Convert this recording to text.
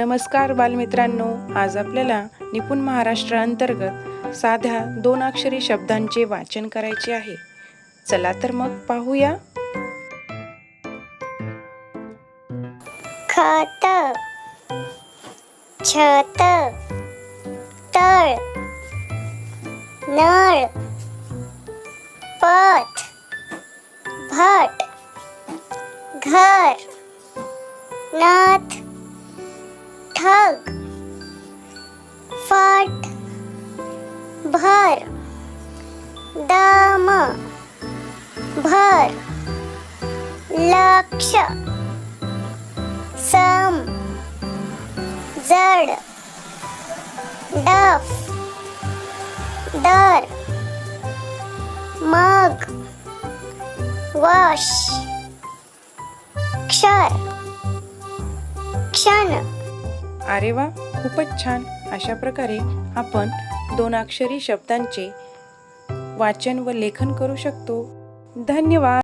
नमस्कार बालमित्रांनो आज आपल्याला निपुण महाराष्ट्र अंतर्गत साध्या दोन अक्षरी शब्दांचे वाचन करायचे आहे. चला तर मग पाहूया. खत छत तळ नळ पथ भट घर नाथ ठग फट भर दम भर लक्ष सम जड डफ दर मग वश क्षर क्षण. अरे वा खूपच छान. अशा प्रकारे आपण दोन अक्षरी शब्दांचे वाचन व लेखन करू शकतो. धन्यवाद.